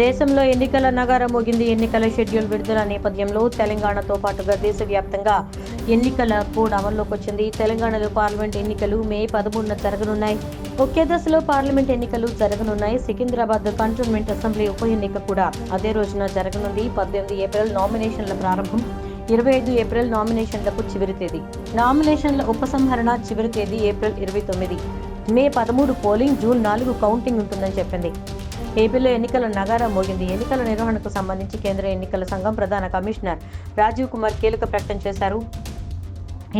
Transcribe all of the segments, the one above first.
దేశంలో ఎన్నికల నగారం మోగింది. ఎన్నికల షెడ్యూల్ విడుదల నేపథ్యంలో తెలంగాణతో పాటుగా దేశవ్యాప్తంగా ఎన్నికల కోడ్ అమల్లోకి వచ్చింది. తెలంగాణలో పార్లమెంట్ ఎన్నికలు మే పదమూడున జరగనున్నాయి. ఒకే దశలో పార్లమెంట్ ఎన్నికలు జరగనున్నాయి. సికింద్రాబాద్ కంటోన్మెంట్ అసెంబ్లీ ఉప ఎన్నిక కూడా అదే రోజున జరగనుంది. పద్దెనిమిది ఏప్రిల్ నామినేషన్ల ప్రారంభం ఇరవై ఐదు ఏప్రిల్ నామినేషన్లకు చివరి తేదీ. నామినేషన్ల ఉపసంహరణ చివరి తేదీ ఏప్రిల్ ఇరవై తొమ్మిది. మే పదమూడు పోలింగ్ జూన్ నాలుగు కౌంటింగ్ ఉంటుందని చెప్పింది. ఏపీలో ఎన్నికల నగారం మోగింది. ఎన్నికల నిర్వహణకు సంబంధించి కేంద్ర ఎన్నికల సంఘం ప్రధాన కమిషనర్ రాజీవ్ కుమార్ కీలక ప్రకటన చేశారు.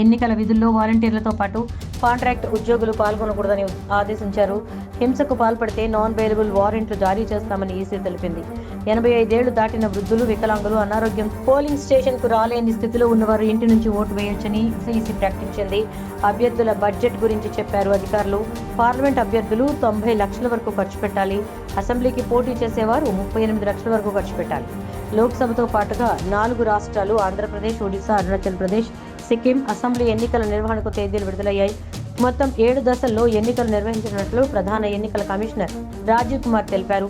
ఎన్నికల విధుల్లో వాలంటీర్లతో పాటు కాంట్రాక్ట్ ఉద్యోగులు పాల్గొనకూడదని ఆదేశించారు. హింసకు పాల్పడితే నాన్ బెయిలబుల్ వారెంట్లు జారీ చేస్తామని ఈసీ తెలిపింది. ఎనభై ఐదేళ్ళు దాటిన వృద్ధులు వికలాంగులు అనారోగ్యం పోలింగ్ స్టేషన్కు రాలేని స్థితిలో ఉన్నవారు ఇంటి నుంచి ఓటు వేయొచ్చని ఈసీ ప్రకటించింది. అభ్యర్థుల బడ్జెట్ గురించి చెప్పారు అధికారులు. పార్లమెంట్ అభ్యర్థులు తొంభై లక్షల వరకు ఖర్చు పెట్టాలి. అసెంబ్లీకి పోటీ చేసేవారు ముప్పై ఎనిమిది లక్షల వరకు ఖర్చు పెట్టాలి. లోక్సభతో పాటుగా నాలుగు రాష్ట్రాలు ఆంధ్రప్రదేశ్ ఒడిశా అరుణాచల్ ప్రదేశ్ సిక్కిం అసెంబ్లీ ఎన్నికల నిర్వహణకు తేదీలు విడుదలయ్యాయి. మొత్తం ఏడు దశల్లో ఎన్నికలు నిర్వహించినట్లు ప్రధాన ఎన్నికల కమిషనర్ రాజీవ్ కుమార్ తెలిపారు.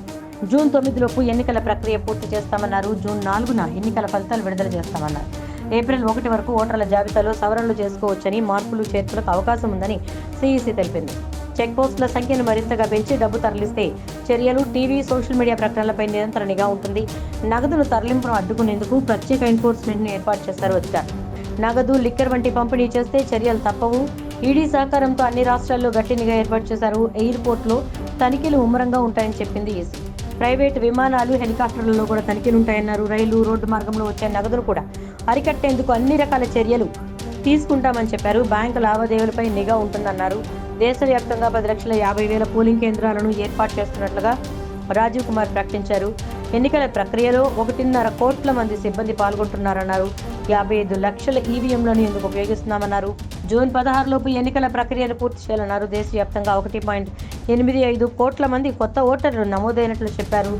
జూన్ తొమ్మిదిలోపు ఎన్నికల ప్రక్రియ పూర్తి చేస్తామన్నారు. జూన్ నాలుగున ఎన్నికల ఫలితాలు విడుదల చేస్తామన్నారు. ఏప్రిల్ ఒకటి వరకు ఓటర్ల జాబితాలో సవరణలు చేసుకోవచ్చని మార్పులు చేర్పులకు అవకాశం ఉందని సిఈసి తెలిపింది. చెక్ పోస్టుల సంఖ్యను మరింతగా పెంచి డబ్బు తరలిస్తే చర్యలు టీవీ సోషల్ మీడియా ప్రకటనలపై నిరంతర నిఘా ఉంటుంది. నగదును తరలింపును అడ్డుకునేందుకు ప్రత్యేక ఎన్ఫోర్స్మెంట్ను ఏర్పాటు చేశారు అధికారులు. నగదు లిక్కర్ వంటి పంపిణీ చేస్తే చర్యలు తప్పవు. ఈడీ సహకారంతో అన్ని రాష్ట్రాల్లో గట్టి నిఘా ఏర్పాటు చేశారు. ఎయిర్పోర్ట్లో తనిఖీలు ముమ్మరంగా ఉంటాయని చెప్పింది ఈసీ. ప్రైవేట్ విమానాలు హెలికాప్టర్లలో కూడా తనిఖీలు ఉంటాయన్నారు. రైలు రోడ్డు మార్గంలో వచ్చే నగదులు కూడా అరికట్టేందుకు అన్ని రకాల చర్యలు తీసుకుంటామని చెప్పారు. బ్యాంకు లావాదేవీలపై నిఘా ఉంటుందన్నారు. దేశవ్యాప్తంగా పది లక్షల యాభై వేల పోలింగ్ కేంద్రాలను ఏర్పాటు చేస్తున్నట్లుగా రాజీవ్ కుమార్ ప్రకటించారు. ఎన్నికల ప్రక్రియలో ఒకటిన్నర కోట్ల మంది సిబ్బంది పాల్గొంటున్నారన్నారు. యాభై ఐదు లక్షల ఈవీఎంలను ఇందుకు ఉపయోగిస్తున్నామన్నారు. జూన్ పదహారులోపు ఎన్నికల ప్రక్రియను పూర్తి చేయాలన్నారు దేశవ్యాప్తంగా ఒకటి పాయింట్ ఎనిమిది ఐదు కోట్ల మంది కొత్త ఓటర్లు నమోదైనట్లు చెప్పారు.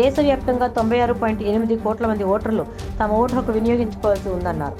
దేశవ్యాప్తంగా తొంభై ఆరు పాయింట్ ఎనిమిది కోట్ల మంది ఓటర్లు తమ ఓటు హక్కు వినియోగించుకోవాల్సి ఉందన్నారు.